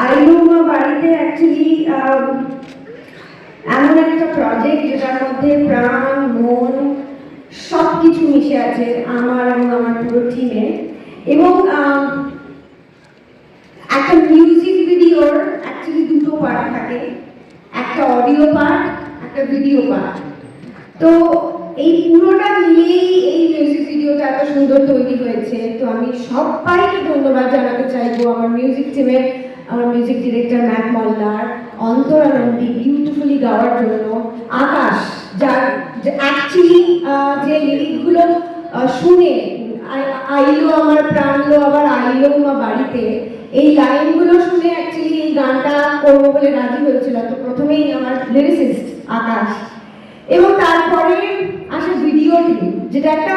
আইলুমা বাড়িতে অ্যাকচুয়ালি এমন একটা প্রজেক্ট যেটার মধ্যে প্রাণ মন সব কিছু মিশে আছে আমার এবং আমার পুরো টিমে এবং আহ, একটা মিউজিক ভিডিওর অ্যাকচুয়ালি দুটো পার্ট থাকে। একটা অডিও পার্ট একটা ভিডিও পার্ট তো এই পুরোটা মিলিয়েই এই মিউজিক ভিডিওটা এত সুন্দর তৈরি হয়েছে। তো আমি সবাইকে ধন্যবাদ জানাতে চাইব। আমার মিউজিক টিমের আমার music director Mac Mallar Antara Nandi beautifully গাওয়ার জন্য। আকাশ, যার অ্যাকচুয়ালি যে লিরিকগুলো শুনে আইলো আমার প্রাণলো, আবার আইলো মা বাড়িতে, এই লাইনগুলো শুনে অ্যাকচুয়ালি এই গানটা করব বলে রাজি হয়েছিল। তো প্রথমেই আমার লিরিসিস্ট আকাশ। এবং তারপরে আসে ভিডিও টিম যেটা একটা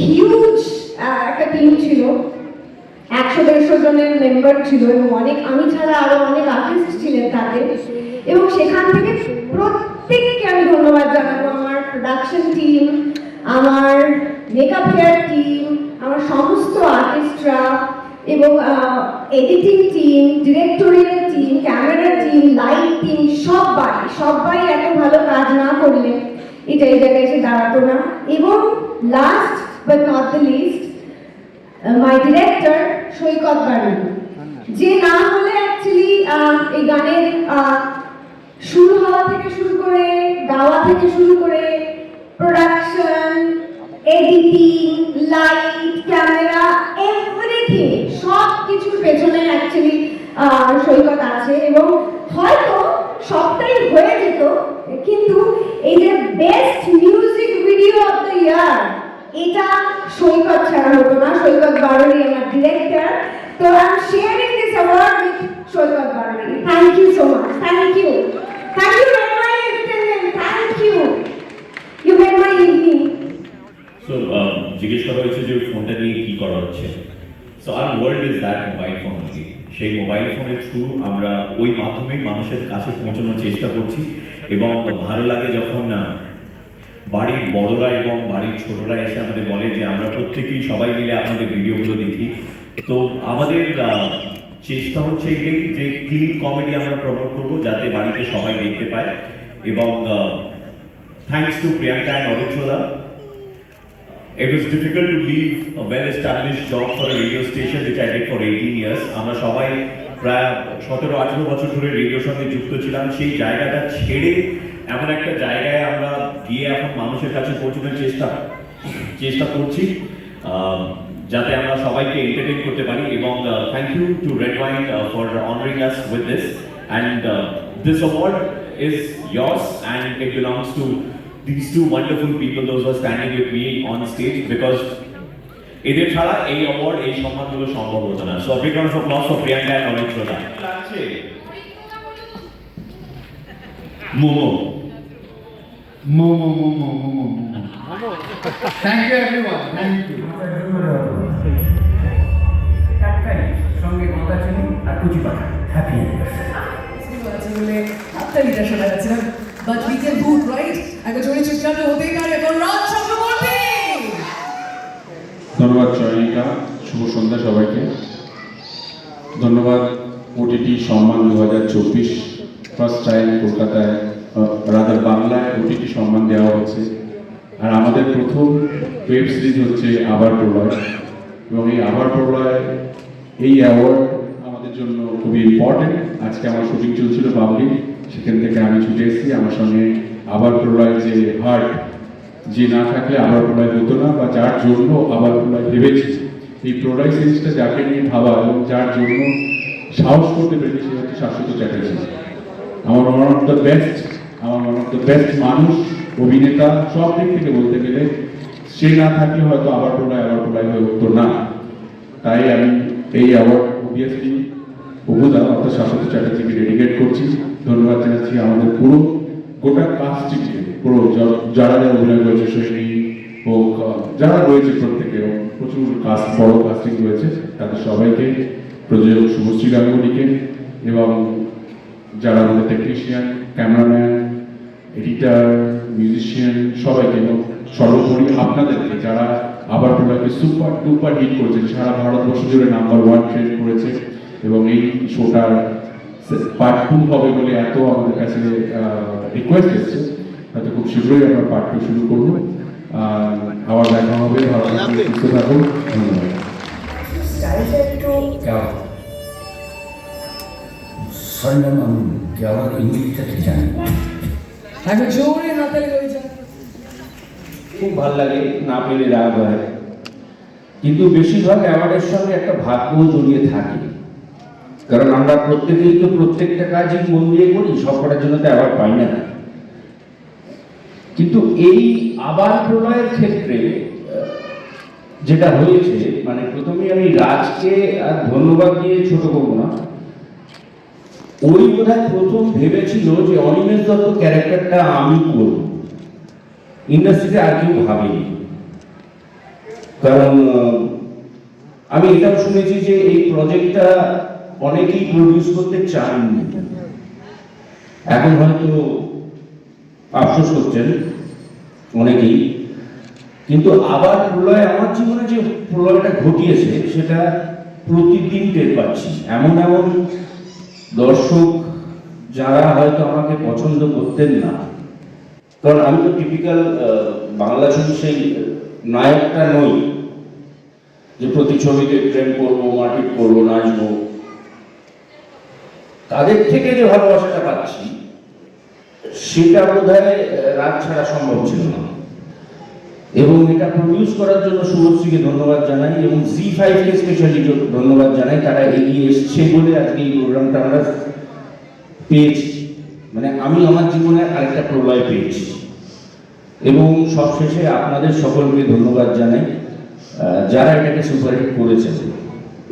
হিউজ একটা টিম ছিল। একশো দেড়শো জনের মেম্বার ছিল এবং অনেক, আমি ছাড়া আরও অনেক আর্টিস্ট ছিলেন তাতে। এবং সেখান থেকে প্রত্যেককে আমি ধন্যবাদ জানাব। আমার প্রোডাকশন টিম আমার মেকআপ হেয়ার টিম আমার সমস্ত আর্টিস্টরা এবং editing team directorial team camera team light team সবাই সবাই না করলে এটা এই জায়গায় এসে দাঁড়াতো না। এবং last but not the least my director Saikat বাড়ি যে না হলে অ্যাকচুয়ালি এই গানের শুরু হওয়া থেকে শুরু করে, গাওয়া থেকে শুরু করে production editing light camera everything সব কিছুর পেছনে অ্যাকচুয়ালি সৈকত আছে। এবং হয়তো সবটাই হয়ে যেত কিন্তু এই যে best music video of the year এটা সৈকত ছাড়া হতো না। সৈকত বারুরি আমার ডিরেক্টর তো I am sharing this award with Saikat Baruri thank you so much thank you thank you my entertainment thank you you made my evening so জিজ্ঞেস করা হয়েছে যে ফোনটা নিয়ে কি করা হচ্ছে। So our world is that mobile phone সেই মোবাইল ফোনের থ্রু আমরা ওই মাধ্যমে মানুষের কাছে পৌঁছানোর চেষ্টা করছি। এবং ভালো লাগে যখন আহ, বাড়ির বড়রা এবং বাড়ির ছোটরা এসে আমাদের বলে যে আমরা প্রত্যেকেই সবাই মিলে আপনাদের ভিডিওগুলো দেখি তো আমাদের চেষ্টা হচ্ছে এটাই যে ক্লিন কমেডি আমরা প্রমোট করব যাতে বাড়িতে সবাই দেখতে পায় এবং থ্যাংকস টু প্রিয়াঙ্কা অ্যান্ড অরিত্রদা It was difficult to leave a well-established job for a radio station which I did for 18 years. আমরা সবাই প্রায় সতেরো, আঠেরো বছর ধরে রেডিওর সঙ্গে যুক্ত ছিলাম। সেই জায়গাটা ছেড়ে এমন একটা জায়গায় আমরা গিয়ে এখন মানুষের কাছে পৌঁছানোর চেষ্টা চেষ্টা করছি যাতে আমরা সবাইকে এন্টারটেইন করতে পারি এবং thank you to Red Wine for honouring us with this and this award is yours and it belongs to these two wonderful people, those who are standing with me on stage এদের ছাড়া এই award এই সম্মানগুলো সম্ভব হতো না so big round of applause for Priyanka and লাগছে Momo Momo, Momo. Thank you everyone. Thank you. টাটকাই সঙ্গে কথা চিনি আর কুচি পাখা হ্যাপি বলে হাততালিটা শোনা যাচ্ছে না but we can do right একবার জোরে চিৎকার হতেই পারে রাজ চক্রবর্তী ধন্যবাদ চয়নিকা, শুভ সন্ধ্যা সবাইকে। ধন্যবাদ ওটিটি সম্মান দু হাজার চব্বিশ ফার্স্ট টাইম কলকাতায় রাদার বাংলায় ওটিটি সম্মান দেওয়া হচ্ছে। আর আমাদের প্রথম ওয়েব সিরিজ হচ্ছে আবার প্রলয়। এবং এই আবার প্রলয়, এই অ্যাওয়ার্ড আমাদের জন্য খুবই ইম্পর্টেন্ট আজকে আমার শুটিং চলছিল বাবলি, সেখান থেকে আমি ছুটে এসেছি। আমার সঙ্গে আবার প্রলয় যে হার্ট যে না থাকলে আবার প্রলয় হতো না, বা যার জন্য আবার প্রলয় ভেবেছি। এই প্রলয় সিরিজটা যাকে নিয়ে ভাবা এবং যার জন্য সাহস করতে পেরেছি সে হচ্ছে শাশ্বত চ্যাটার্জি। আমার ওয়ান অফ দ্য বেস্ট আমার ওয়ান অফ দ্য বেস্ট মানুষ, অভিনেতা, সব দিক থেকে বলতে গেলে, সে না থাকলে হয়তো আবার প্রলয় আবার প্রলয় হয়ে উঠতো না। তাই আমি এই অ্যাওয়ার্ড অবভিয়াসলি অবুদা অর্থাৎ শাশ্বত চ্যাটার্জিকে ডেডিকেট করছি। ধন্যবাদ জানাচ্ছি আমাদের পুরো গোটা কাস্টটিকে পুরো যারা অভিনয় করেছে সৈনী হোক যারা রয়েছে প্রত্যেকে প্রচুর কাস্ট বড় কাস্টিং রয়েছে, তাদের সবাইকে প্রযোজক শুভশ্রী গাঙ্গুলিকে এবং যারা আমাদের টেকনিশিয়ান ক্যামেরাম্যান এডিটার মিউজিশিয়ান সবাইকে এবং সর্বোপরি আপনাদেরকে, যারা আবার প্রোডাক্টে সুপার ডুপার হিট করেছে, সারা ভারতবর্ষ জুড়ে নাম্বার ওয়ান ট্রেন করেছে, এবং এই শোটার পার্ট টু হবে বলে এত আমাদের কাছে রিকোয়েস্ট এসেছে। হয়তো খুব শীঘ্রই আমরা টু শুরু করব। আর আবার দেখা হবে ভালো সুস্থ থাকুন ধন্যবাদ। আমি জানি। জোরে খুব ভালো লাগে না পেলে রাগ হয়। কিন্তু বেশিরভাগ অ্যাওয়ার্ডের সঙ্গে একটা ভাগ্য জড়িয়ে থাকে। কারণ আমরা প্রত্যেকেই তো প্রত্যেকটা কাজই মন দিয়ে করি সব করার জন্য তো অ্যাওয়ার্ড পাই না। কিন্তু এই আবার প্রলয়ের ক্ষেত্রে, যেটা হয়েছে মানে প্রথমে আমি রাজকে আর ধন্যবাদ দিয়ে ছোট করব না। ওই বোধহয় প্রথম ভেবেছিল যে অনিমেষ দত্ত ক্যারেক্টারটা আমি করব। ইন্ডাস্ট্রিতে আর কেউ ভাবেনি। কারণ আমি এটাও শুনেছি যে এই প্রজেক্টটা অনেকেই প্রডিউস করতে চাননি। এখন হয়তো আফসোস করছেন অনেকেই। কিন্তু আবার প্রলয়, আমার জীবনে যে প্রলয়টা ঘটিয়েছে, সেটা প্রতিদিন টের পাচ্ছি। এমন এমন দর্শক যারা হয়তো আমাকে পছন্দ করতেন না। কারণ আমি তো টিপিক্যাল বাংলা ছবি সেই নায়কটা নই। যে প্রতি ছবিতে প্রেম করব, মারপিট করব, নাচবো। তাদের থেকে যে ভালোবাসাটা পাচ্ছি সেটা বোধ হয় রাত ছাড়া সম্ভব ছিল না। এবং এটা প্রডিউস করার জন্য শুভশ্রীকে ধন্যবাদ জানাই এবং জি ফাইভকে স্পেশালি ধন্যবাদ জানাই। তারা এগিয়ে এসছে বলে আজকে এই প্রোগ্রামটা আমরা পেয়েছি। মানে আমি আমার জীবনে আরেকটা প্রলয় পেয়েছি। এবং সবশেষে আপনাদের সকলকে ধন্যবাদ জানাই যারা এটাকে সুপারহিট করেছেন।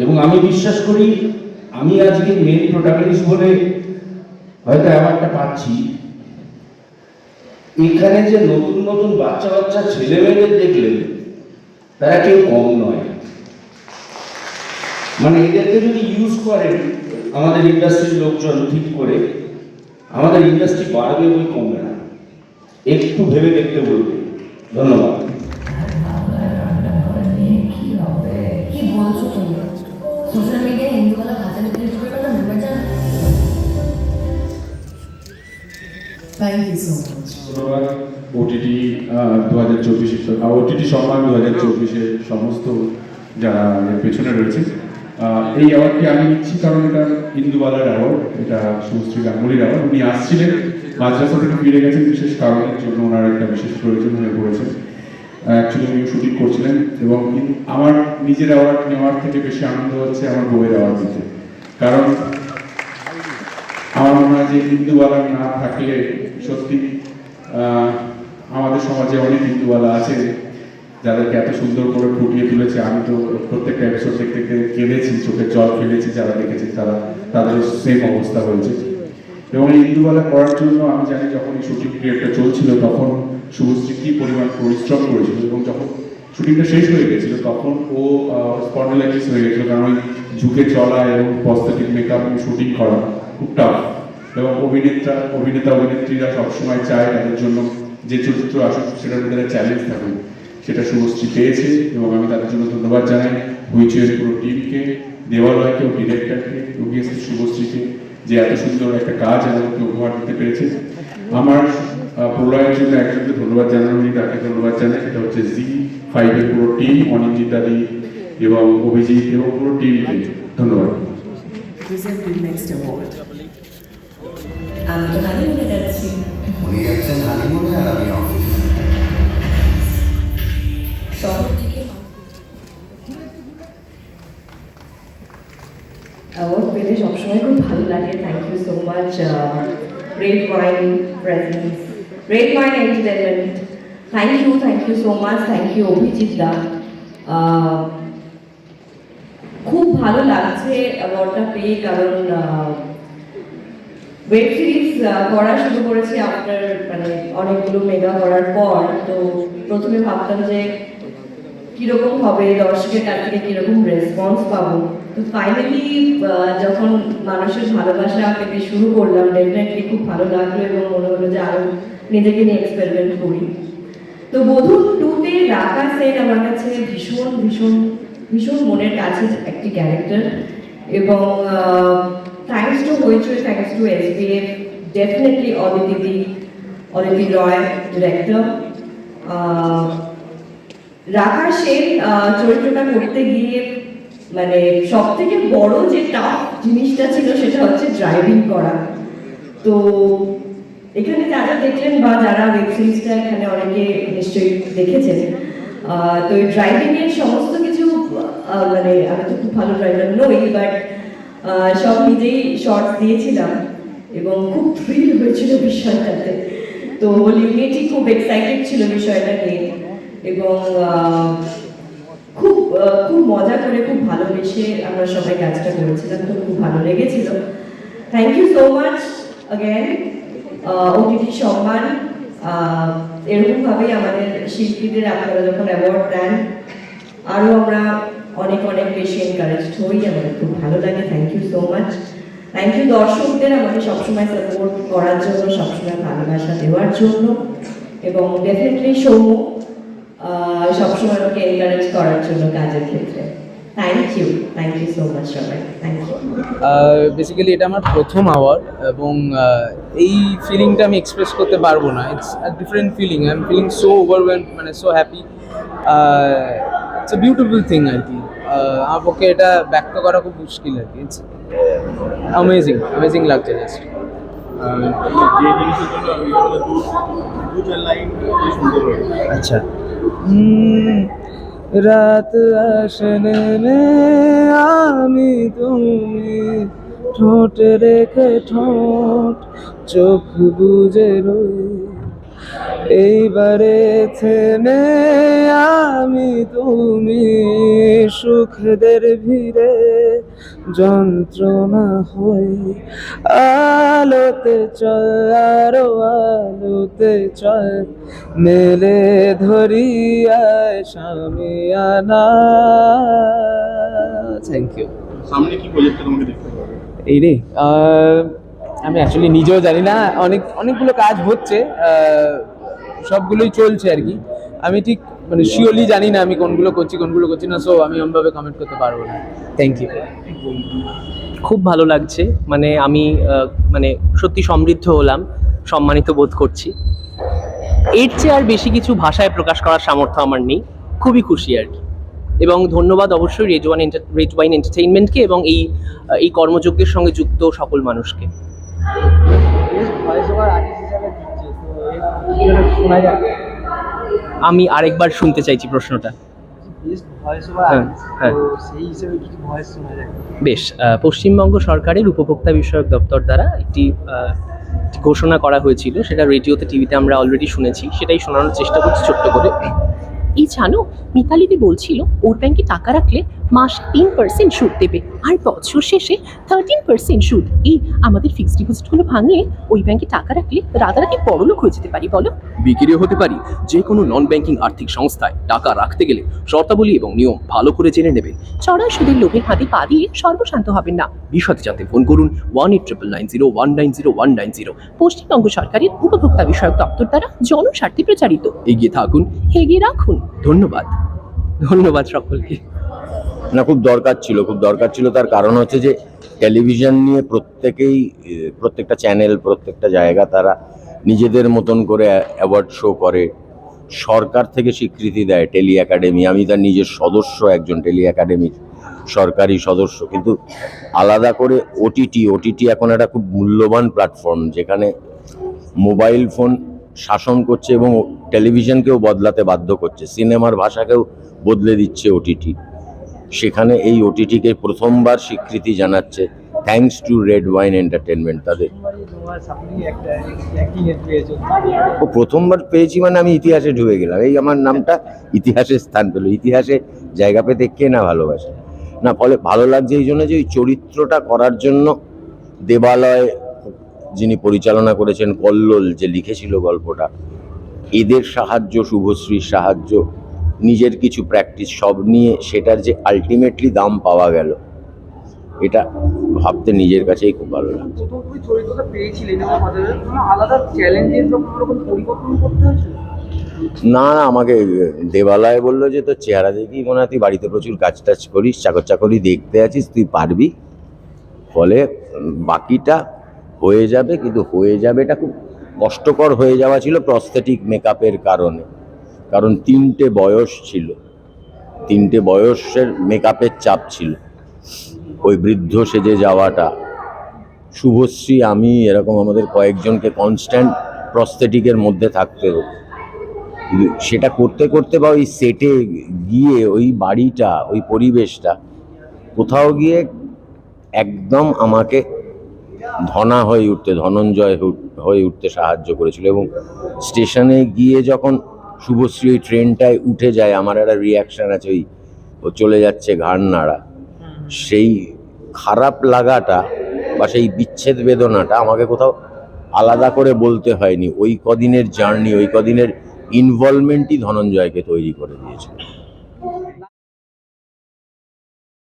এবং আমি বিশ্বাস করি, আমি আজকে মেন প্রোটাগনিস্ট বলে হয়তো অ্যাওয়ার্ডটা পাচ্ছি। এখানে যে নতুন নতুন বাচ্চা বাচ্চা ছেলে মেয়েদের দেখলেন তারা কেউ কম নয়। মানে এদেরকে যদি ইউজ করেন আমাদের ইন্ডাস্ট্রির লোকজন ঠিক করে, আমাদের ইন্ডাস্ট্রি বাড়বে বই কমবে না। একটু ভেবে দেখতে বলবে। ধন্যবাদ। সো মাচ ধন্যবাদ ওটিটি দু হাজার চব্বিশে ওটিটি সম্মান দু হাজার চব্বিশে সমস্ত যারা পেছনে রয়েছে। এই অ্যাওয়ার্ডটি আমি নিচ্ছি কারণ এটা ইন্দুবালার অ্যাওয়ার্ড এটা সুশ্রী গাঙ্গুলির অ্যাওয়ার্ড উনি আসছিলেন, মাদ্রাসা থেকে ফিরে গেছেন, বিশেষ কারণের জন্য ওনার একটা বিশেষ প্রয়োজন হয়ে পড়েছে। অ্যাকচুয়ালি উনি শুটিং করছিলেন এবং আমার নিজের অ্যাওয়ার্ড নেওয়ার থেকে বেশি আনন্দ হচ্ছে আমার বউয়ের অ্যাওয়ার্ড দিতে কারণ আমার মনে হয় যে হিন্দুওয়ালা না থাকলে সত্যি আমাদের সমাজে অনেক হিন্দুওয়ালা আছে যাদেরকে এত সুন্দর করে ফুটিয়ে তুলেছে। আমি তো প্রত্যেকটা এপিসোড দেখতে কেঁদেছি, চোখে জল ফেলেছি, যারা দেখেছে তারা তাদের সেম অবস্থা হয়েছে। এবং এই ইন্দুবালা করার জন্য আমি জানি যখন এই শুটিং পিরিয়ডটা চলছিল তখন শুভশ্রী কি পরিমাণ পরিশ্রম করেছিল এবং যখন শুটিংটা শেষ হয়ে গেছিল তখন ও স্পন্ডলাইটিস হয়ে গেছিল কারণ ওই ঝুঁকে চলা এবং পস্থেটিক মেকআপ শুটিং করা খুব টাফ এবং অভিনেতা অভিনেতা, অভিনেত্রীরা সবসময় চায় তাদের জন্য যে চতুর্থ আসুক, সেটার মধ্যে চ্যালেঞ্জ থাকুক, সেটা শুভশ্রী পেয়েছে এবং আমি তাদের জন্য ধন্যবাদ জানাই। হুইচের পুরো টিমকে দেওয়ালয়কে ও ডিরেক্টরকে অভিয়াসলি শুভশ্রীকে যে এত সুন্দর একটা কাজ আমাদেরকে উপহার দিতে পেরেছে। আমার প্রলয়ের জন্য একজনকে ধন্যবাদ জানানো তাকে ধন্যবাদ জানাই, সেটা হচ্ছে জি ফাইভের পুরো টিম অনিন্দিতা দি এবং অভিজিৎ এবং পুরো টিমকে ধন্যবাদ। অ্যাওয়ার্ড আমি তো গাড়ি নিয়ে যাচ্ছি উনি যাচ্ছেন হানিমুনে আর আমি অফিসে সবসময় খুব ভালো লাগে। Thank you so much Red Wine presence Red Wine entertainment thank you thank you so much thank you Abhijit দা। খুব ভালো লাগছে অ্যাওয়ার্ডটা পেয়ে, কারণ ওয়েব সিরিজ করা শুরু করেছি আফটার মানে অনেকগুলো মেগা করার পর। তো প্রথমে ভাবতাম যে কীরকম হবে, দর্শকের কাছ থেকে কীরকম রেসপন্স পাবো। তো ফাইনালি যখন মানুষের ভালোবাসা পেতে শুরু করলাম ডেফিনেটলি খুব ভালো লাগল এবং মনে হলো যে আরও নিজেকে নিয়ে এক্সপেরিমেন্ট করি। তো বধূ টুতে রাকা সেন আমার কাছে ভীষণ ভীষণ ভীষণ মনের কাছে একটি ক্যারেক্টার এবং to Hoichoi thanks to S V F definitely Aditi Aditi Roy director রাখা সেন আহ, চরিত্রটা করতে গিয়ে মানে সব থেকে বড় যে টাফ জিনিসটা ছিল সেটা হচ্ছে ড্রাইভিং করা। তো এখানে যারা দেখলেন বা যারা ওয়েব সিরিজটা এখানে অনেকে নিশ্চয়ই দেখেছেন তো ড্রাইভিং এর সমস্ত কিছু মানে আমি তো খুব ভালো ড্রাইভার নই বাট সব নিজেই শর্টস দিয়েছিলাম এবং খুব থ্রিল হয়েছিল বিষয়টাতে। তো ইউনিটি খুব এক্সাইটেড ছিল বিষয়টা নিয়ে এবং খুব খুব মজা করে, খুব ভালোবেসে আমরা সবাই কাজটা করেছিলাম, তো খুব ভালো লেগেছিল। Thank you so much again OTT সম্মান এরকমভাবেই আমাদের শিল্পীদের আপনারা যখন অ্যাওয়ার্ড দেন, আরও আমরা অনেক অনেক বেশি এনকারেজড হই আমাদের খুব ভালো লাগে। Thank you so much thank you দর্শকদের আমাকে সবসময় সাপোর্ট করার জন্য, সবসময় ভালোবাসা দেওয়ার জন্য এবং ডেফিনেটলি সৌম্য সবসময় আমাকে এনকারেজ করার জন্য কাজের ক্ষেত্রে। Thank you thank you so much thank you basically এটা আমার প্রথম আওয়ার এবং এই ফিলিংটা আমি এক্সপ্রেস করতে পারব না। It's a different feeling I am feeling so overwhelm মানে so happy it's a beautiful thing আর কি আমার পক্ষে এটা ব্যক্ত করা খুব মুশকিল আর কি। অ্যামেজিং অ্যামেজিং লাগছে জাস্ট আচ্ছা। রাত আসনে আমি তুমি ঠোঁট রেখে ঠোঁট চোখ বুঝে রই। এইবারে থেমে আমি তুমি সুখদের ভিড়ে যন্ত্রণা হই। আলোতে চল আরও আলোতে চল মেলে ধরিয়ায় স্বামী আনা। থ্যাংক ইউ সামনে কি প্রজেক্টটা তোমাকে দেখতে পাবে? এই রে আমি অ্যাকচুয়ালি নিজেও জানি না অনেক অনেকগুলো কাজ হচ্ছে সবগুলোই চলছে আর কি। আমি ঠিক মানে শিওরলি জানি না আমি কোনগুলো করছি কোনগুলো করছি না সো আমি ওইভাবে কমেন্ট করতে পারব না। থ্যাংক ইউ খুব ভালো লাগছে মানে আমি মানে সত্যি সমৃদ্ধ হলাম সম্মানিত বোধ করছি। এর চেয়ে আর বেশি কিছু ভাষায় প্রকাশ করার সামর্থ্য আমার নেই খুবই খুশি আর কি। এবং ধন্যবাদ অবশ্যই রেজওয়ান রেজওয়াইন এন্টারটেইনমেন্টকে এবং এই এই কর্মযজ্ঞের সঙ্গে যুক্ত সকল মানুষকে। আমি আরেকবার শুনতে চাইছি প্রশ্নটা। হ্যাঁ হ্যাঁ। বেশ পশ্চিমবঙ্গ সরকারের উপভোক্তা বিষয়ক দপ্তর দ্বারা একটি ঘোষণা করা হয়েছিল, সেটা রেডিওতে, টিভিতে আমরা অলরেডি শুনেছি, সেটাই শোনানোর চেষ্টা করছি ছোট্ট করে। এই জানো, মিতালিদি বলছিল, ওর ব্যাংকে টাকা রাখলে মাসে তিন পার্সেন্ট সুদ দেবে। আর বছর শেষে থার্টিন পার্সেন্ট সুদ। এই আমাদের ফিক্সড ডিপোজিটগুলো ভাঙিয়ে ওই ব্যাংকে টাকা রাখলে রাতারাতি বড়লোক হয়ে যেতে পারি বলো? বিক্রিও হতে পারি। যে কোনো নন ব্যাংকিং আর্থিক সংস্থায় টাকা রাখতে গেলে শর্তাবলী এবং নিয়ম ভালো করে জেনে নেবে চড়া সুদের লোভের হাতে পা দিয়ে সর্বশান্ত হবেন না। বিশদে জানতে ফোন করুন one eight triple nine zero one nine zero one nine zero Paschimbanga সরকারের উপভোক্তা বিষয়ক দপ্তর দ্বারা জনস্বার্থে প্রচারিত। এগিয়ে থাকুন। এগিয়ে রাখুন। ধন্যবাদ। ধন্যবাদ সকলকে। না, খুব দরকার ছিল, খুব দরকার ছিল। তার কারণ হচ্ছে যে টেলিভিশন নিয়ে প্রত্যেকেই প্রত্যেকটা চ্যানেল প্রত্যেকটা জায়গা তারা নিজেদের মতন করে অ্যাওয়ার্ড শো করে। সরকার থেকে স্বীকৃতি দেয় টেলি একাডেমি আমি তার নিজের সদস্য, একজন টেলি একাডেমির সরকারি সদস্য। কিন্তু আলাদা করে ওটিটি ওটিটি এখন একটা খুব মূল্যবান প্ল্যাটফর্ম যেখানে মোবাইল ফোন শাসন করছে এবং টেলিভিশনকেও বদলাতে বাধ্য করছে। সিনেমার ভাষাকেও বদলে দিচ্ছে ওটিটি সেখানে এই ওটিটিকে প্রথমবার স্বীকৃতি জানাচ্ছে। Thanks to Red Wine Entertainment তাদের। ও প্রথমবার পেয়েছি মানে আমি ইতিহাসে ঢুকে গেলাম। এই আমার নামটা ইতিহাসে স্থান পেল। ইতিহাসে জায়গা পেতে কে না ভালোবাসে? না, ফলে ভালো লাগছে এই জন্য যে ওই চরিত্রটা করার জন্য দেবালয়, যিনি পরিচালনা করেছেন, কল্লোল যে লিখেছিল গল্পটা, এদের সাহায্য, শুভশ্রীর সাহায্য নিজের কিছু প্র্যাকটিস সব নিয়ে সেটার যে আলটিমেটলি দাম পাওয়া গেল এটা ভাবতে নিজের কাছেই খুব ভালো লাগছে। না না আমাকে দেবালয় বলল যে তোর চেহারা দেখি মনে হয় তুই বাড়িতে প্রচুর কাজ টাজ করিস চাকর চাকরি দেখতে আছিস তুই পারবি। ফলে বাকিটা হয়ে যাবে কিন্তু হয়ে যাবে এটা খুব কষ্টকর হয়ে যাওয়া ছিল প্রস্থেটিক মেকআপের কারণে। কারণ তিনটে বয়স ছিল। তিনটে বয়সের মেকআপের চাপ ছিল। ওই বৃদ্ধ সেজে যাওয়াটা। শুভশ্রী, আমি এরকম আমাদের কয়েকজনকে কনস্ট্যান্ট প্রস্থেটিকের মধ্যে থাকতে হতো। সেটা করতে করতে বা ওই সেটে গিয়ে ওই বাড়িটা, ওই পরিবেশটা কোথাও গিয়ে একদম আমাকে ধনা হয়ে উঠতে, ধনঞ্জয় হয়ে- হয়ে উঠতে সাহায্য করেছিল এবং স্টেশনে গিয়ে যখন শুভশ্রী ওই ট্রেনটায় উঠে যায়। আমার একটা রিয়াকশান আছে ওই, ও চলে যাচ্ছে ঘাড় নাড়া সেই খারাপ লাগাটা বা সেই বিচ্ছেদ বেদনাটা আমাকে কোথাও আলাদা করে বলতে হয়নি। ওই কদিনের জার্নি ওই কদিনের ইনভলভমেন্টই ধনঞ্জয়কে তৈরি করে দিয়েছে।